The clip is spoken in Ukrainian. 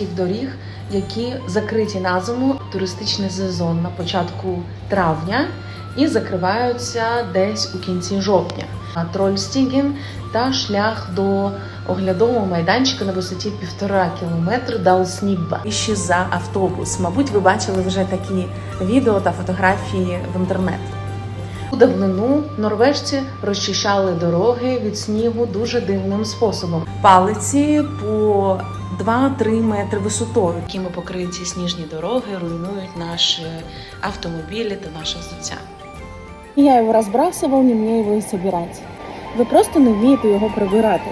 тих доріг, які закриті на зиму туристичний сезон на початку травня і закриваються десь у кінці жовтня. А Трольстіген та шлях до оглядового майданчика на висоті півтора кілометри Далснібба. І ще за автобус. Мабуть, ви бачили вже такі відео та фотографії в інтернет. У давнину норвежці розчищали дороги від снігу дуже дивним способом. Палиці по 2-3 метри висотою, якими покриті сніжні дороги, руйнують наші автомобілі та наше взуття. Я його розбрасував, не вмію його і собирати. Ви просто не вмієте його прибирати.